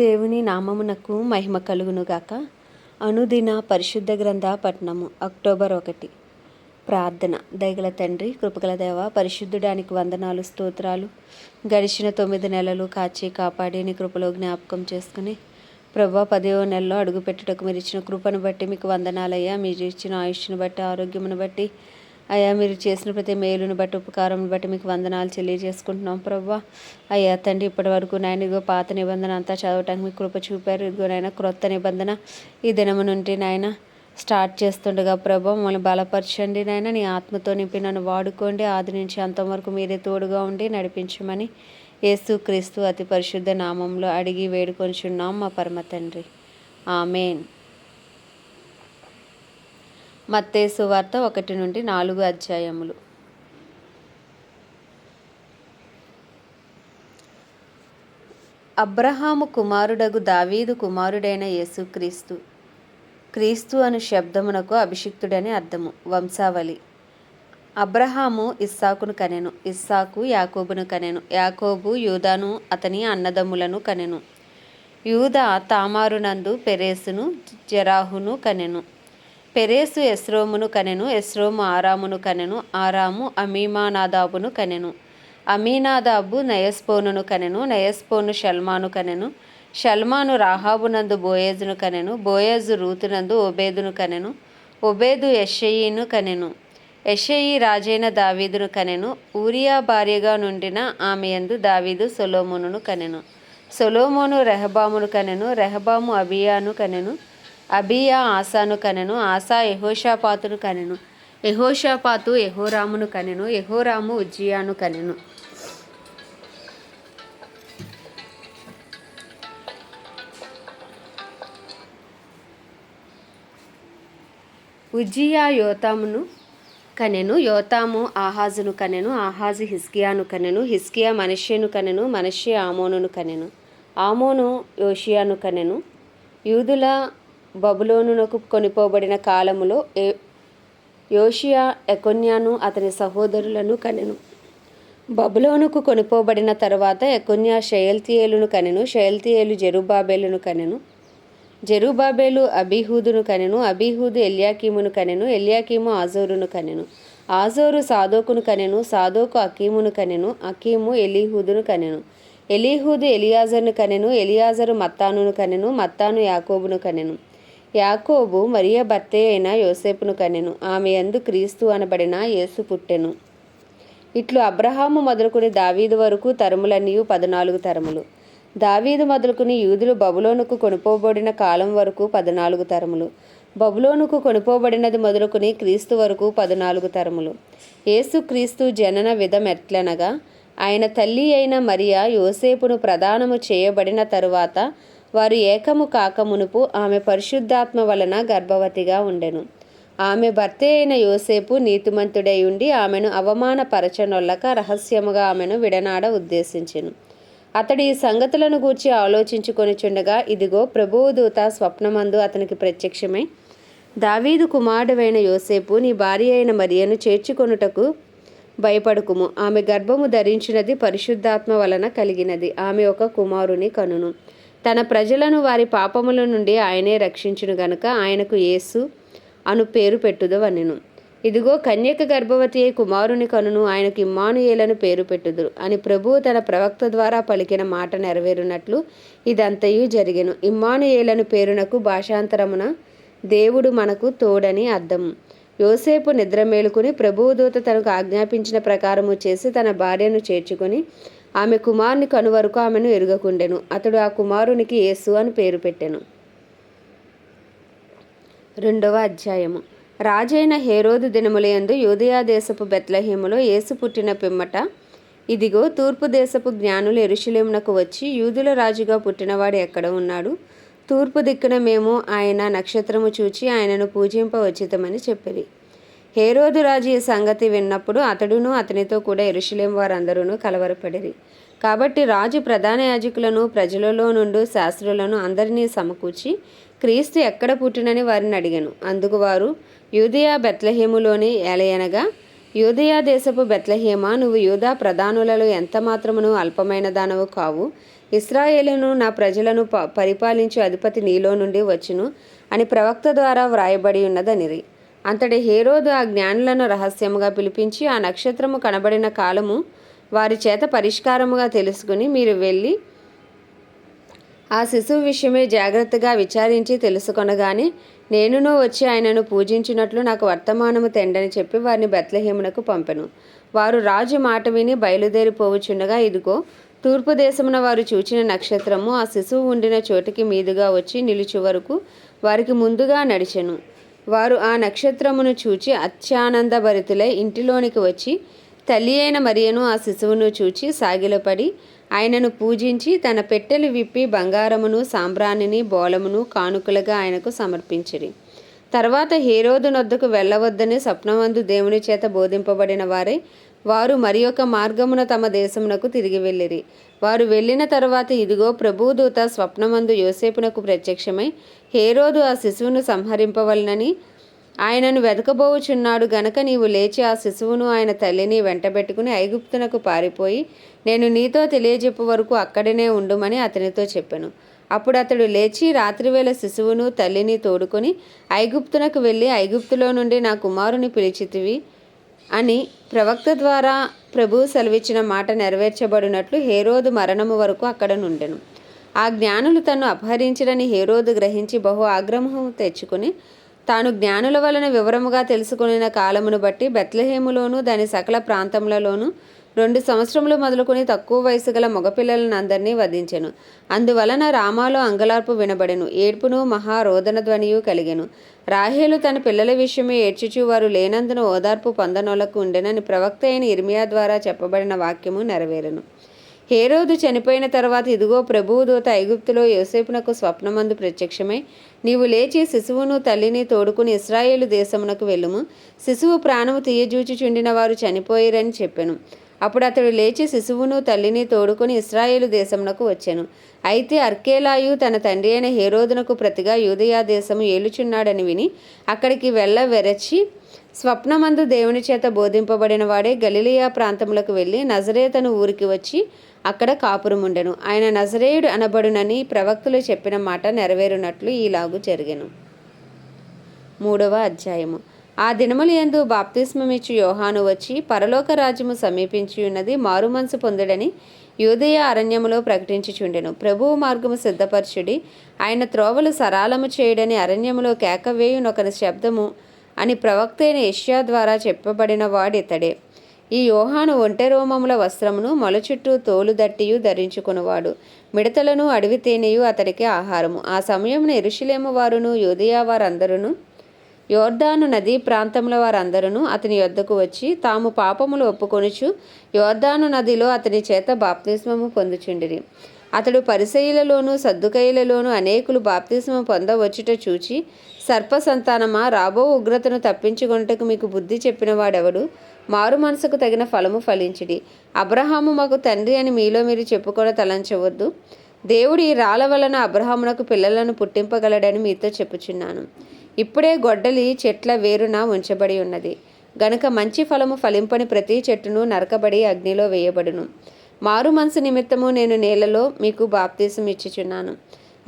దేవుని నామమునకు మహిమ కలుగునుగాక. అనుదిన పరిశుద్ధ గ్రంథ పట్నము అక్టోబర్ ఒకటి. ప్రార్థన. దయగల తండ్రి కృపగల దేవ పరిశుద్ధుడానికి వందనాలు స్తోత్రాలు. గడిచిన తొమ్మిది నెలలు కాచి కాపాడి నీ కృపలో జ్ఞాపకం చేసుకుని ప్రభా పదేవ నెలలో అడుగుపెట్టుటకు మీరు ఇచ్చిన కృపను బట్టి మీకు వందనాలయ్యా. మీరు ఇచ్చిన ఆయుష్ను బట్టి ఆరోగ్యమును బట్టి అయ్యా మీరు చేసిన ప్రతి మేలును బట్టి ఉపకారం బట్టి మీకు వందనాలు తెలియజేసుకుంటున్నాం ప్రభా. అయ్యా తండ్రి ఇప్పటి వరకు నాయన ఇదిగో పాత నిబంధన అంతా చదవటానికి మీకు కృప చూపారు. ఇదిగో నాయన క్రొత్త నిబంధన ఈ దినము నుండి నాయన స్టార్ట్ చేస్తుండగా ప్రభా మమ్మల్ని బలపరచండి నాయన. నీ ఆత్మతో నింపి నన్ను వాడుకోండి. ఆది నుంచి అంతవరకు మీరే తోడుగా ఉండి నడిపించమని యేసు క్రీస్తు అతి పరిశుద్ధ నామంలో అడిగి వేడుకొంచున్నాం మా పరమ తండ్రి. ఆమెన్. మత్తేసు వార్త ఒకటి నుండి నాలుగు అధ్యాయములు. అబ్రహాము కుమారుడగు దావీదు కుమారుడైన యేసుక్రీస్తు. క్రీస్తు అను శబ్దమునకు అభిషిక్తుడని అర్థము వంశావళి. అబ్రహాము ఇస్సాకును కనెను ఇస్సాకు యాకోబును కనెను యాకోబు యూదాను అతని అన్నదమ్ములను కనెను. యూదా తామారునందు పెరేసును జరాహును కనెను. పెరేసు ఎస్రోమును కనెను ఎస్రోము ఆరామును కనెను ఆరాము అమీమానాదాబును కనెను. అమీనాదాబు నయస్పోనును కనెను నయస్పోను షల్మాను కనెను. షల్మాను రాహాబునందు బోయేజును కనెను బోయేజు రూతునందు ఒబేదును కనెను. ఒబేదు యషయిను కనెను. ఎషయి రాజైన దావీదును కనెను. ఊరియా భార్యగా నుండిన ఆమె యందు దావీదు సొలోమోనును కనెను. సొలోమోను రెహబామును కనెను రెహబాము అబియాను కనెను. అబియా ఆసాను కనెను ఆసా యహోషాపాతును కనెను. యహోషాపాతు యహోరామును కనెను యహోరాము ఉజ్జియాను కనెను. ఉజ్జియా యోతామును కనెను యోతాము ఆహాజును కనెను ఆహాజు హిస్కియాను కనెను హిస్కియా మనష్యను కనెను మనష్య ఆమోనును కనెను. ఆమోను యోషియాను కనెను. యూదుల బబులోనునకు కొనిపోబడిన కాలములో ఏ- యోషియా ఎకొన్యాను అతని సహోదరులను కనెను. బబులోనుకు కొనిపోబడిన తరువాత ఎకొన్యా షయల్తియేలును కనెను షయల్తియేలు జెరుబాబేలును కనెను. జెరుబాబేలు అబీహూదును కనెను అబీహూదు ఎల్యాకీమును కనెను ఎల్యాకీము ఆజోరును కనెను. ఆజోరు సాదోకును కనెను సాదోకు అకీమును కనెను అకీము ఎలీహూదును కనెను. ఎలీహూదు ఎలియాజర్ను కనెను ఎలియాజరు మత్తానును కనెను మత్తాను యాకోబును కనెను. యాకోబు మరియ భర్త అయిన యోసేపును కనెను ఆమె యందు క్రీస్తు అనబడిన యేసు పుట్టెను. ఇట్లు అబ్రహాము మొదలుకుని దావీదు వరకు తరములన్నీయు పద్నాలుగు తరములు. దావీదు మొదలుకుని యూదులు బబులోనుకు కొనుపోబడిన కాలం వరకు పద్నాలుగు తరములు. బబులోనుకు కొనుపోబడినది మొదలుకుని క్రీస్తు వరకు పద్నాలుగు తరములు. యేసు క్రీస్తు జనన విధం ఎట్లనగా ఆయన తల్లి అయిన మరియా యోసేపును ప్రదానము చేయబడిన తరువాత వారు ఏకము కాక మునుపు ఆమె పరిశుద్ధాత్మ వలన గర్భవతిగా ఉండెను. ఆమె భర్త అయిన యోసేపు నీతిమంతుడై ఉండి ఆమెను అవమానపరచనొల్లక రహస్యముగా ఆమెను విడనాడ ఉద్దేశించెను. అతడు ఈ సంగతులను గూర్చి ఆలోచించుకొనిచుండగా ఇదిగో ప్రభువుదూత స్వప్నమందు అతనికి ప్రత్యక్షమై దావీదు కుమారుడైన యోసేపు నీ భార్య అయిన మరియను చేర్చుకొనుటకు భయపడుకుము. ఆమె గర్భము ధరించినది పరిశుద్ధాత్మ వలన కలిగినది. ఆమె ఒక కుమారుని కనును. తన ప్రజలను వారి పాపముల నుండి ఆయనే రక్షించును గనుక ఆయనకు యేసు అను పేరు పెట్టుదవనెను. ఇదిగో కన్యక గర్భవతి అయి కుమారుని కనును ఆయనకు ఇమ్మానుయేలను పేరు పెట్టుదురు. అని ప్రభువు తన ప్రవక్త ద్వారా పలికిన మాట నెరవేరునట్లు ఇదంతయు జరిగెను. ఇమ్మానుయేలను పేరునకు భాషాంతరమున దేవుడు మనకు తోడని అర్థం. యోసేపు నిద్ర మేలుకుని ప్రభువు దూత తనకు ఆజ్ఞాపించిన ప్రకారము చేసి తన భార్యను చేర్చుకొని ఆమె కుమారుని కనువరకు ఆమెను ఎరుగకుండెను. అతడు ఆ కుమారునికి యేసు అని పేరు పెట్టెను. రెండవ అధ్యాయము. రాజైన హేరోదు దినములయందు యూదయా దేశపు బెత్లహేములో యేసు పుట్టిన పిమ్మట ఇదిగో తూర్పు దేశపు జ్ఞానులు ఎరుషులేమునకు వచ్చి యూదుల రాజుగా పుట్టినవాడు ఎక్కడ ఉన్నాడు? తూర్పు దిక్కున మేము ఆయన నక్షత్రము చూచి ఆయనను పూజింపవచ్చితమని చెప్పిరి. హేరోదురాజు ఈ సంగతి విన్నప్పుడు అతడును అతనితో కూడా ఎరుషులేం వారందరూ కలవరపడిరి. కాబట్టి రాజు ప్రధాన యాజకులను ప్రజలలో నుండి శాస్త్రులను అందరినీ సమకూర్చి క్రీస్తు ఎక్కడ పుట్టినని వారిని అడిగాను. అందుకు వారు యూదయా బెత్లహేములోని ఎలయనగా యూదయా దేశపు బెత్లహేమ నువ్వు యూదా ప్రధానులలో ఎంత మాత్రమును అల్పమైన దానవు కావు? ఇస్రాయేలును నా ప్రజలను ప పరిపాలించు అధిపతి నీలో నుండి వచ్చును అని ప్రవక్త ద్వారా వ్రాయబడి ఉన్నదనిరి. అంతటి హేరోదు ఆ జ్ఞానులను రహస్యముగా పిలిపించి ఆ నక్షత్రము కనబడిన కాలము వారి చేత పరిష్కారముగా తెలుసుకుని మీరు వెళ్ళి ఆ శిశువు విషయమే జాగ్రత్తగా విచారించి తెలుసుకొనగానే నేనునూ వచ్చి ఆయనను పూజించినట్లు నాకు వర్తమానము తెండని చెప్పి వారిని బెత్లహేమునకు పంపెను. వారు రాజు మాట విని బయలుదేరిపోవచ్చుండగా ఇదిగో తూర్పు దేశమున వారు చూచిన నక్షత్రము ఆ శిశువు ఉండిన చోటికి మీదుగా వచ్చి నిలుచు వరకు వారికి ముందుగా నడిచెను. వారు ఆ నక్షత్రమును చూచి అత్యానందభరితులై ఇంటిలోనికి వచ్చి తల్లి అయిన మరియను ఆ శిశువును చూచి సాగిలపడి ఆయనను పూజించి తన పెట్టెలు విప్పి బంగారమును సాంబ్రాణిని బోలమును కానుకలుగా ఆయనకు సమర్పించిరి. తర్వాత హేరోదు నొద్దకు వెళ్ళవద్దని స్వప్నమందు దేవుని చేత బోధింపబడిన వారై వారు మరి మార్గమున తమ దేశమునకు తిరిగి వెళ్ళిరి. వారు వెళ్ళిన తర్వాత ఇదిగో ప్రభుదూత స్వప్నమందు యోసేపునకు ప్రత్యక్షమై హేరోదు ఆ శిశువును సంహరింపవలనని ఆయనను వెతకబోవుచున్నాడు గనక నీవు లేచి ఆ శిశువును ఆయన తల్లిని వెంటబెట్టుకుని ఐగుప్తునకు పారిపోయి నేను నీతో తెలియజెప్పు వరకు అక్కడనే ఉండుమని అతనితో చెప్పాను. అప్పుడు అతడు లేచి రాత్రివేళ శిశువును తల్లిని తోడుకొని ఐగుప్తునకు వెళ్ళి ఐగుప్తులో నుండి నా కుమారుని పిలిచితివి. అని ప్రవక్త ద్వారా ప్రభు సెలవిచ్చిన మాట నెరవేర్చబడినట్లు హేరోదు మరణము వరకు అక్కడ నుండెను. ఆ జ్ఞానులు తను అపహరించడని హేరోదు గ్రహించి బహు ఆగ్రహం తెచ్చుకుని తాను జ్ఞానుల వలన వివరముగా తెలుసుకుని కాలమును బట్టి బెత్లహేములోను దాని సకల ప్రాంతములలోనూ రెండు సంవత్సరములు మొదలుకొని తక్కువ వయసు గల మగపిల్లలను అందరినీ వధించెను. అందువలన రామాలో అంగలార్పు వినబడెను. ఏడ్పును మహా రోదన ధ్వనియు కలిగెను. రాహేలు తన పిల్లల విషయమే ఏడ్చుచు వారు లేనందున ఓదార్పు పొందనోలకు ఉండెనని ప్రవక్త అయిన ఇర్మియా ద్వారా చెప్పబడిన వాక్యము నెరవేరును. హేరోదు చనిపోయిన తర్వాత ఇదిగో ప్రభువు దూత ఐగుప్తులో యోసేపునకు స్వప్నమందు ప్రత్యక్షమై నీవు లేచి శిశువును తల్లిని తోడుకుని ఇస్రాయేలు దేశమునకు వెళ్ళుము. శిశువు ప్రాణము తీయజూచుచుండిన వారు చనిపోయిరని చెప్పెను. అప్పుడు అతడు లేచి శిశువును తల్లిని తోడుకొని ఇస్రాయేలు దేశమునకు వచ్చెను. అయితే అర్కేలాయు తన తండ్రి అయిన హేరోదునకు ప్రతిగా యూదయా దేశము ఏలుచున్నాడని విని అక్కడికి వెళ్ళ వెరచి స్వప్నమందు దేవుని చేత బోధింపబడిన వాడే గలిలియా ప్రాంతములకు వెళ్ళి నజరేతను ఊరికి వచ్చి అక్కడ కాపురముండెను. ఆయన నజరేయుడు అనబడునని ప్రవక్తలు చెప్పిన మాట నెరవేరునట్లు ఈలాగు జరిగెను. మూడవ అధ్యాయము. ఆ దినములు ఎందు బాప్తిస్మమిచ్చు యోహాను వచ్చి పరలోక రాజ్యము సమీపించి ఉన్నది మారుమనసు పొందుడని యూదయ అరణ్యములో ప్రకటించుచుండెను. ప్రభువు మార్గము సిద్ధపరచుడి ఆయన త్రోవలు సరాలము చేయడని అరణ్యములో కేకవేయునొకని శబ్దము అని ప్రవక్త అయిన యష్యా ద్వారా చెప్పబడిన వాడితడే. ఈ యోహాను ఒంటె రోమముల వస్త్రమును మొల చుట్టూ తోలు దట్టియు ధరించుకునివాడు. మిడతలను అడవి తేనెయు అతడికి ఆహారము. ఆ సమయమున ఎరుషులేము వారును యూదయా వారందరూ యోర్దాను నది ప్రాంతంలో వారందరూ అతని యొద్దకు వచ్చి తాము పాపములు ఒప్పుకొనుచు యోర్దాను నదిలో అతని చేత బాప్తిస్మము పొందుచుండిరి. అతడు పరిసయులలోను సద్దుకయ్యలలోను అనేకులు బాప్తిస్మం పొందవచ్చుట చూచి సర్ప సంతానమా రాబో ఉగ్రతను తప్పించుకొనుటకు మీకు బుద్ధి చెప్పిన వాడెవడు? మారు మనసుకు తగిన ఫలము ఫలించిడి అబ్రహాము మాకు తండ్రి అని మీలో మీరు చెప్పుకొని తలంచవద్దు. దేవుడి రాళ్ళ వలన అబ్రహామునకు పిల్లలను పుట్టింపగలడని మీతో చెప్పుచున్నాను. ఇప్పుడే గొడ్డలి చెట్ల వేరున ఉంచబడి ఉన్నది. గనుక మంచి ఫలము ఫలింపని ప్రతి చెట్టును నరకబడి అగ్నిలో వేయబడును. మారు మనసు నిమిత్తము నేను నేలలో మీకు బాప్తీసం ఇచ్చుచున్నాను.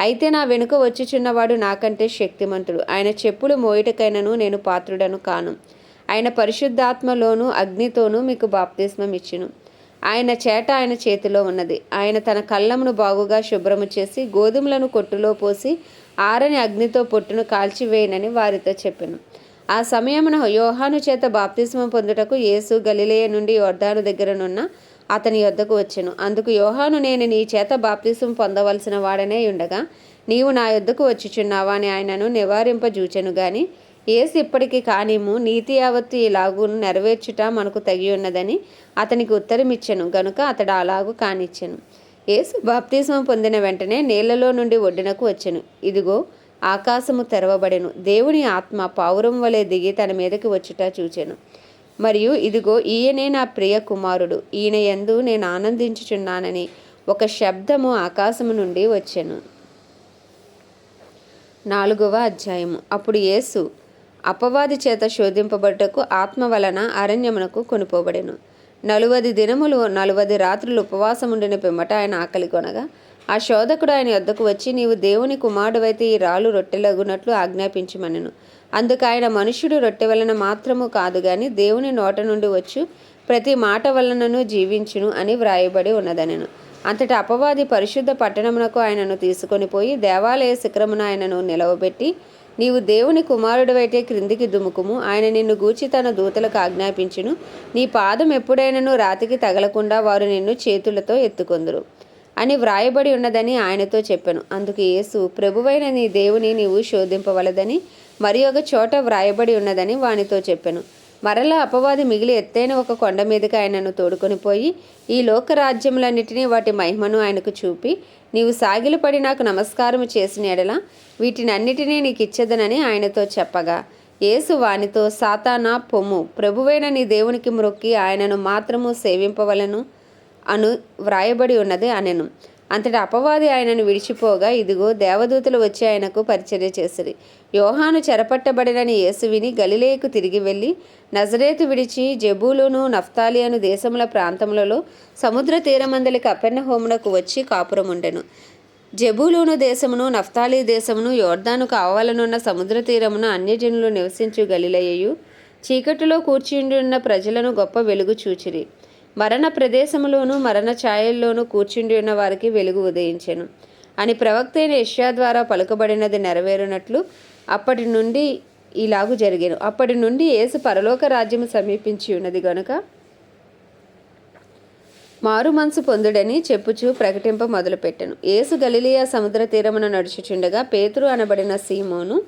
అయితే నా వెనుక వచ్చిచున్నవాడు నాకంటే శక్తిమంతుడు. ఆయన చెప్పులు మోయటకైనను నేను పాత్రుడను కాను. ఆయన పరిశుద్ధాత్మలోను అగ్నితోనూ మీకు బాప్తిస్మం ఇచ్చును ఆయన చేట ఆయన చేతిలో ఉన్నది. ఆయన తన కళ్ళమును బాగుగా శుభ్రము చేసి గోధుమలను కొట్టులో పోసి ఆరని అగ్నితో పొట్టును కాల్చివేయనని వారితో చెప్పాను. ఆ సమయమున యోహాను చేత బాప్తిస్మం పొందుటకు యేసు గలిలేయ నుండి యోర్దాను దగ్గరనున్న అతని యొద్దకు వచ్చెను. అందుకు యోహాను నేను నీ చేత బాప్తిస్మం పొందవలసిన వాడనే ఉండగా నీవు నా యొద్దకు వచ్చుచున్నావా అని ఆయనను నివారింపజూచెను గాని ఏసు ఇప్పటికి కానిము నీతి యావత్తు ఇలాగు నెరవేర్చుట మనకు తగి ఉన్నదని అతనికి ఉత్తరమిచ్చెను గనుక అతడు అలాగు కానిచ్చెను. ఏసు బాప్తిజం పొందిన వెంటనే నీళ్ళలో నుండి ఒడ్డునకు వచ్చెను. ఇదిగో ఆకాశము తెరవబడెను. దేవుని ఆత్మ పావురం వలె దిగి తన మీదకి వచ్చుట చూచెను. మరియు ఇదిగో ఈయనే నా ప్రియ కుమారుడు. ఈయన ఎందు నేను ఆనందించుచున్నానని ఒక శబ్దము ఆకాశము నుండి వచ్చెను. నాలుగవ అధ్యాయము. అప్పుడు యేసు అపవాది చేత శోధింపబడుటకు ఆత్మ వలన అరణ్యమునకు కొనిపోబడెను. నలువది దినములు నలువది రాత్రులు ఉపవాసముండిన పిమ్మట ఆయన ఆకలి కొనగా ఆ శోధకుడు ఆయన యొద్దకు వచ్చి నీవు దేవుని కుమారుడవైతే ఈ రాళ్ళు రొట్టెలగునట్లు ఆజ్ఞాపించమనెను. అందుకు ఆయన మనుష్యుడు రొట్టె వలన మాత్రము కాదు గాని దేవుని నోట నుండి వచ్చు ప్రతి మాట వలనను జీవించును అని వ్రాయబడి ఉన్నదనెను. అంతటి అపవాది పరిశుద్ధ పట్టణమునకు ఆయనను తీసుకొని పోయి దేవాలయ శిఖరమున ఆయనను నిలవబెట్టి నీవు దేవుని కుమారుడవైతే క్రిందికి దుముకుము. ఆయన నిన్ను గూర్చి తన దూతలకు ఆజ్ఞాపించును. నీ పాదం ఎప్పుడైనను రాతికి తగలకుండా వారు నిన్ను చేతులతో ఎత్తుకొందురు. అని వ్రాయబడి ఉన్నదని ఆయనతో చెప్పాను. అందుకు యేసు ప్రభువైన నీ దేవుని నీవు శోధింపవలదని మరి ఒక చోట వ్రాయబడి ఉన్నదని వానితో చెప్పాను. మరలా అపవాది మిగిలి ఎత్తైన ఒక కొండ మీదకి ఆయనను తోడుకొని పోయి ఈ లోక రాజ్యములన్నిటినీ వాటి మహిమను ఆయనకు చూపి నీవు సాగిలపడి నాకు నమస్కారము చేసిన ఎడల వీటిని అన్నిటినీ నీకు ఇచ్చేదనని ఆయనతో చెప్పగా యేసు వానితో సాతానా పొమ్ము. ప్రభువైన నీ దేవునికి మ్రొక్కి ఆయనను మాత్రము సేవింపవలను అను వ్రాయబడి ఉన్నది అనెను. అంతటి అపవాది ఆయనను విడిచిపోగా ఇదిగో దేవదూతలు వచ్చి ఆయనకు పరిచర్య చేసిరి. యోహాను చెరపట్టబడినని యేసువిని గలిలేకు తిరిగి వెళ్ళి నజరేతు విడిచి జబూలును నఫ్తాలి అను దేశముల ప్రాంతములలో సముద్ర తీరమందలి కపెర్ణ హోమునకు వచ్చి కాపురముండెను. జబూలూను దేశమును నఫ్తాలి దేశమును యోర్దాను కావాలనున్న సముద్ర తీరమున అన్యజనులు నివసించు గలిలయ్యు. చీకటిలో కూర్చుండి ప్రజలను గొప్ప వెలుగు చూచిరి. మరణ ప్రదేశములోను మరణ ఛాయల్లోనూ కూర్చుండి ఉన్న వారికి వెలుగు ఉదయించెను. అని ప్రవక్త అయిన యష్యా ద్వారా పలుకబడినది నెరవేరునట్లు అప్పటి నుండి ఇలాగు జరిగాను. అప్పటి నుండి ఏసు పరలోక రాజ్యము సమీపించి ఉన్నది గనుక మారు మనసు పొందుడని చెప్పుచూ ప్రకటింప మొదలుపెట్టెను. యేసు గలిలియా సముద్ర తీరమున నడుచుచుండగా పేతురు అనబడిన సీమోను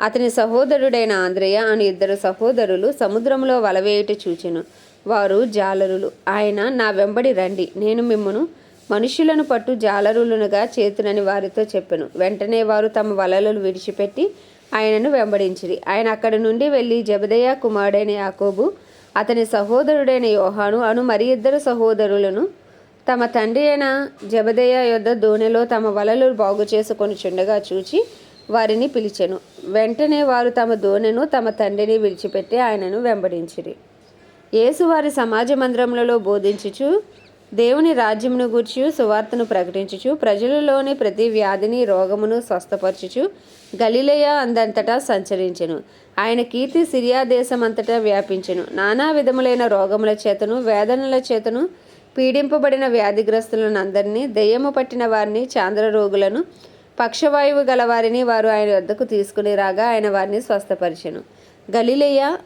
అతని సహోదరుడైన ఆంద్రేయ అని ఇద్దరు సహోదరులు సముద్రంలో వలవేయుట చూచెను. వారు జాలరులు ఆయన నా వెంబడి రండి నేను మిమ్మను మనుషులను పట్టు జాలరులునుగా చేతునని వారితో చెప్పెను. వెంటనే వారు తమ వలలను విడిచిపెట్టి ఆయనను వెంబడించిరి. ఆయన అక్కడి నుండి వెళ్ళి జబదయ్య కుమారుడైన యాకోబు అతని సహోదరుడైన యోహాను అను మరి ఇద్దరు సహోదరులను తమ తండ్రి అయిన జబదయ్య యొద్ద దోణిలో తమ వలలు బాగు చేసుకొని చుండగా చూచి వారిని పిలిచెను. వెంటనే వారు తమ దోణెను తమ తండ్రిని విడిచిపెట్టి ఆయనను వెంబడించిరి. యేసు వారి సమాజ మందిరములలో బోధించుచు దేవుని రాజ్యమును గూర్చి సువార్తను ప్రకటించుచు ప్రజలలోని ప్రతి వ్యాధిని రోగమును స్వస్థపరచుచు గలిలయ అందంతటా సంచరించెను. ఆయన కీర్తి సిరియా దేశమంతటా వ్యాపించెను. నానా విధములైన రోగముల చేతను వేదనల చేతను పీడింపబడిన వ్యాధిగ్రస్తులను అందరినీ దెయ్యము పట్టిన వారిని చాంద్ర రోగులను పక్షవాయువు గలవారిని వారు ఆయన వద్దకు తీసుకుని రాగా ఆయన వారిని స్వస్థపరిచెను. గలిలయ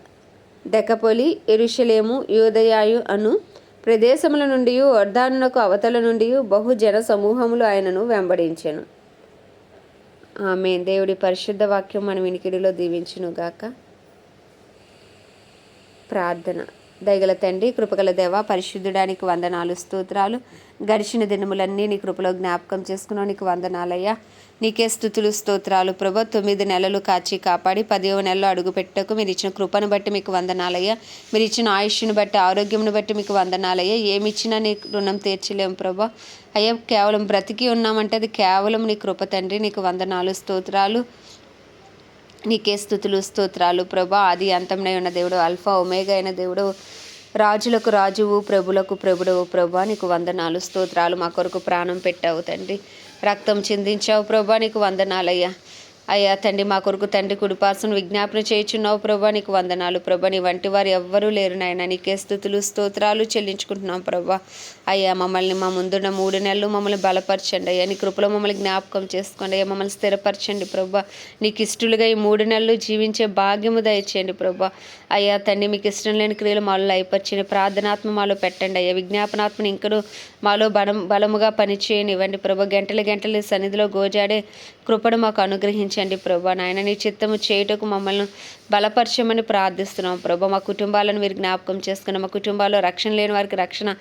దెకపోలి ఎరుషలేము యోదయాయు అను ప్రదేశముల నుండి వర్ధానునకు అవతల నుండి బహుజన సమూహములు ఆయనను వెంబడించెను. ఆమె దేవుడి పరిశుద్ధ వాక్యం మన వినికిడిలో దీవించునుగాక. ప్రార్థన. దయగల తండ్రి కృపగల దేవ పరిశుద్ధుడానికి వందనాలు స్తోత్రాలు. గడిచిన దినములన్నీ నీ కృపలో జ్ఞాపకం చేసుకున్నావు. నీకు వందనాలయ్యా. నీకే స్థుతులు స్తోత్రాలు. ప్రభు తొమ్మిది నెలలు కాచి కాపాడి పదివ నెలలో అడుగుపెట్టకు మీరు ఇచ్చిన కృపను బట్టి మీకు వందనాలయ్యా. మీరు ఇచ్చిన ఆయుష్ను బట్టి ఆరోగ్యంను బట్టి మీకు వందనాలయ్యా. ఏమి ఇచ్చినా నీ రుణం తీర్చలేము ప్రభా. అయ్యా కేవలం బ్రతికి ఉన్నామంటే అది కేవలం నీ కృప తండ్రి. నీకు వందనాలు స్తోత్రాలు. నీకే స్థుతులు స్తోత్రాలు. ప్రభా ఆది అంతంనై ఉన్న దేవుడు అల్ఫా ఒమేగా అయిన దేవుడు రాజులకు రాజువు ప్రభులకు ప్రభుడవు. ప్రభా నీకు వందనాలు స్తోత్రాలు మా కొరకు ప్రాణం పెట్టావు తండ్రి. రక్తం చిందించావు ప్రభా నీకు వందనాలయ్యా. అయ్యా తండ్రి మా కొరకు తండ్రి కుడిపార్సను విజ్ఞాపన చేయుచున్నావు ప్రభా. నీకు వందనాలు ప్రభా. నీ వంటి వారు ఎవ్వరూ లేరు నాయన. నీకే స్థుతులు స్తోత్రాలు చెల్లించుకుంటున్నాం ప్రభా. అయ్యా మమ్మల్ని మా ముందున్న మూడు నెలలు మమ్మల్ని బలపరచండి. అయ్యా నీ కృపలో మమ్మల్ని జ్ఞాపకం చేసుకోండి. అయ్యా మమ్మల్ని స్థిరపరచండి ప్రభా. నీకు ఇష్టలుగా ఈ మూడు నెలలు జీవించే భాగ్యము దయచేయండి ప్రభా. అయ్యా తండ్రి మీకు ఇష్టం లేని క్రియలు మాలో అయిపరిచిన ప్రార్థనాత్మ మాలో పెట్టండి. అయ్యా విజ్ఞాపనాత్మని ఇంకను మాలో బలం బలముగా పనిచేయనివ్వండి ప్రభా. గంటలు గంటలు సన్నిధిలో గోజాడే కృపను మాకు అనుగ్రహించండి. ప్రభా. నాయన నీ చిత్తము చేయుటకు మమ్మల్ని బలపరచమని ప్రార్థిస్తున్నాం ప్రభా. మా కుటుంబాలను మీరు జ్ఞాపకం చేసుకుని మా కుటుంబాల్లో రక్షణ లేని వారికి రక్షణ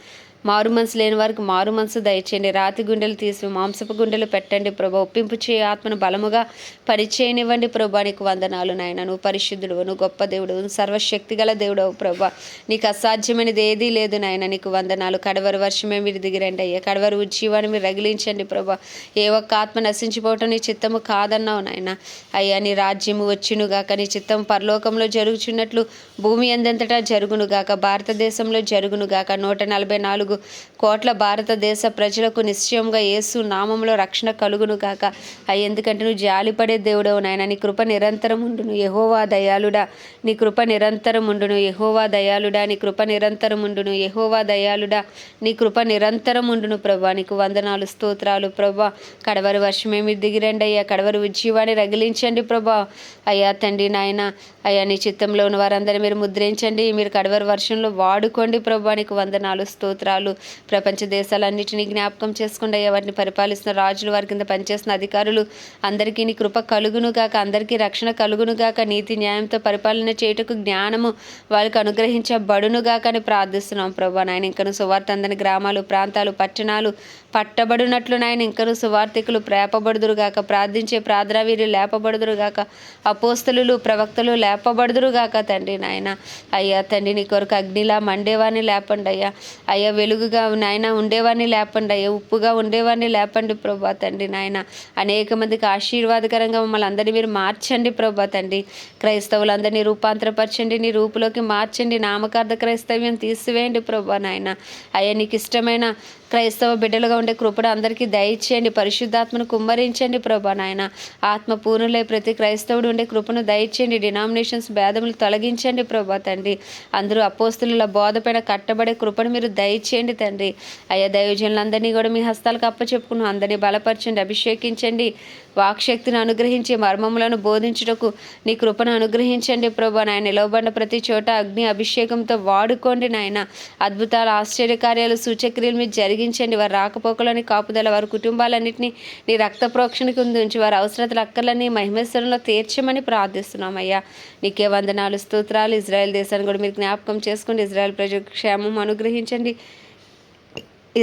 మారు మనసు లేని వారికి మారు మనసు దయచేయండి. రాతి గుండెలు తీసి మాంసపు గుండెలు పెట్టండి ప్రభు. ఒప్పింపు చేయ ఆత్మను బలముగా పరిచయనివ్వండి ప్రభా. నీకు వందనాలు నాయన. నువ్వు పరిశుద్ధుడు నువ్వు గొప్ప దేవుడు సర్వశక్తి గల దేవుడు ప్రభా. నీకు అసాధ్యమైనది ఏదీ లేదు నాయన. నీకు వందనాలు. కడవరు వర్షమే మీరు దిగిరండి అయ్యా. కడవరు ఉజ్జీవాన్ని మీరు రగిలించండి ప్రభా. ఏ ఒక్క ఆత్మ నశించిపోవటం నీ చిత్తము కాదన్నావు నాయన. అయ్యా నీ రాజ్యము వచ్చినుగాక నీ చిత్తం పరలోకంలో జరుగుచున్నట్లు భూమి అందంతటా జరుగునుగాక భారతదేశంలో జరుగునుగాక నూట నలభై నాలుగు comigo కోట్ల భారతదేశ ప్రజలకు నిశ్చయంగా యేసు నామంలో రక్షణ కలుగును కాక ఎందుకంటే నువ్వు జాలిపడే దేవుడవు నాయన. నీ కృప నిరంతరం ఉండును. యహోవా దయాళుడా నీ కృప నిరంతరం ఉండును. యహోవా దయాళుడా నీ కృప నిరంతరం ఉండును. యహోవా దయాళుడా నీ కృప నిరంతరం ఉండును ప్రభా. నీకు వందనాలు స్తోత్రాలు ప్రభా. కడవరి వర్షమేమి దిగిరండి అయ్యా. కడవరి ఉజ్జీవాన్ని రగిలించండి ప్రభా. అయ్యా తండ్రి నాయన అయ్యా నీ చిత్తంలో ఉన్న వారందరూ మీరు ముద్రించండి. మీరు కడవరి వర్షంలో వాడుకోండి ప్రభా. నీకు వందనాలు స్తోత్రాలు ప్రపంచ దేశాలన్నింటినీ జ్ఞాపకం చేసుకోండి అయ్యా వాటిని పరిపాలిస్తున్న రాజులు వారి కింద పనిచేస్తున్న అధికారులు అందరికీ నీ కృప కలుగునుగాక అందరికీ రక్షణ కలుగునుగాక నీతి న్యాయంతో పరిపాలన చేయుటకు జ్ఞానము వాళ్ళకి అనుగ్రహించబడునుగాక అని ప్రార్థిస్తున్నాం ప్రభా. నాయన ఇంకను సువార్త అందని గ్రామాలు ప్రాంతాలు పట్టణాలు పట్టబడినట్లు నాయన ఇంకను సువార్థికులు ప్రేపబడుదురుగాక ప్రార్థించే ప్రార్థనా లేపబడుదురు లేపబడుదురుగాక అపోస్తలు ప్రవక్తలు లేపబడుదురుగాక తండ్రి నాయన. అయ్యా తండ్రి నీ కొరకు అగ్నిలా మండేవాని లేపండి అయ్యా. అయ్యా వెలుగుగా నాయన ఉండేవాడిని లేపండి అయ్యా. ఉప్పుగా ఉండేవాడిని లేపండి ప్రభా తండ్రి నాయన. అనేక మందికి ఆశీర్వాదకరంగా మమ్మల్ని అందరినీ మీరు మార్చండి ప్రభా తండ్రి. క్రైస్తవులందరినీ రూపాంతరపరచండి నీ రూపులోకి మార్చండి. నామకార్థ క్రైస్తవ్యం తీసివేయండి ప్రభా నాయన. అయ్యా నీకు ఇష్టమైన క్రైస్తవ బిడ్డలుగా ఉండే కృపను అందరికీ దయచేయండి. పరిశుద్ధాత్మను కుమ్మరించండి ప్రభా నాయన. ఆత్మ పూర్ణులై ప్రతి క్రైస్తవుడు ఉండే కృపను దయచేయండి. డినామినేషన్స్ భేదములు తొలగించండి ప్రభా తండ్రి. అందరూ అపోస్తుల బోధపైన కట్టబడే కృపను మీరు దయచేయండి తండ్రి. అయ్యా దైవజనులందరినీ కూడా మీ హస్తాలకు అప్పచెప్పుకును అందరినీ బలపరచండి అభిషేకించండి. వాక్శక్తిని అనుగ్రహించి మర్మములను బోధించుటకు నీ కృపను అనుగ్రహించండి ప్రభా నాయన. నిలవబడిన ప్రతి చోట అగ్ని అభిషేకంతో వాడుకోండి నాయన. అద్భుతాలు ఆశ్చర్యకార్యాలు సూచక్రియలు మీరు కలిగించండి వారి రాకపోకలని కాపుదల వారి కుటుంబాలన్నింటినీ నీ రక్త ప్రోక్షణకు ఉంచి వారి అవసరతలు అక్కర్లని మహిమేశ్వరంలో తీర్చమని ప్రార్థిస్తున్నామయ్యా. నీకే వందనాలు స్తోత్రాలు. ఇజ్రాయెల్ దేశాన్ని కూడా మీరు జ్ఞాపకం చేసుకోండి. ఇజ్రాయెల్ ప్రజలకు క్షేమం అనుగ్రహించండి.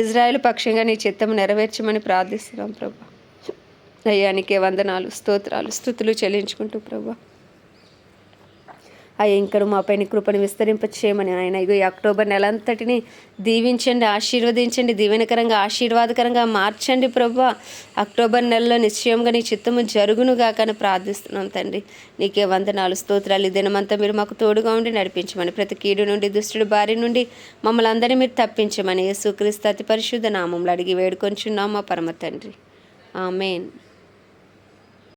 ఇజ్రాయెల్ పక్షంగా నీ చిత్తం నెరవేర్చమని ప్రార్థిస్తున్నాం ప్రభా. అయ్యానికే వందనాలు స్తోత్రాలు స్థుతులు చెల్లించుకుంటూ ప్రభా. ఆ ఇంకను మాపైన కృపను విస్తరింపచేయమని ఆయన. ఇగో ఈ అక్టోబర్ నెలంతటిని దీవించండి ఆశీర్వదించండి దీవెనకరంగా ఆశీర్వాదకరంగా మార్చండి ప్రభు. అక్టోబర్ నెలలో నిశ్చయంగా నీ చిత్తము జరుగునుగా కానీ ప్రార్థిస్తున్నాం తండ్రి. నీకే వందనాలు స్తోత్రాలు. ఈ దినమంతా మీరు మాకు తోడుగా ఉండి నడిపించమని ప్రతి కీడు నుండి దుష్టుడు బారి నుండి మమ్మల్ని అందరినీ మీరు తప్పించమని యేసుక్రీస్తు అతి పరిశుద్ధ నామంలో అడిగి వేడుకొంచున్నాం మా పరమ తండ్రి. ఆమెన్.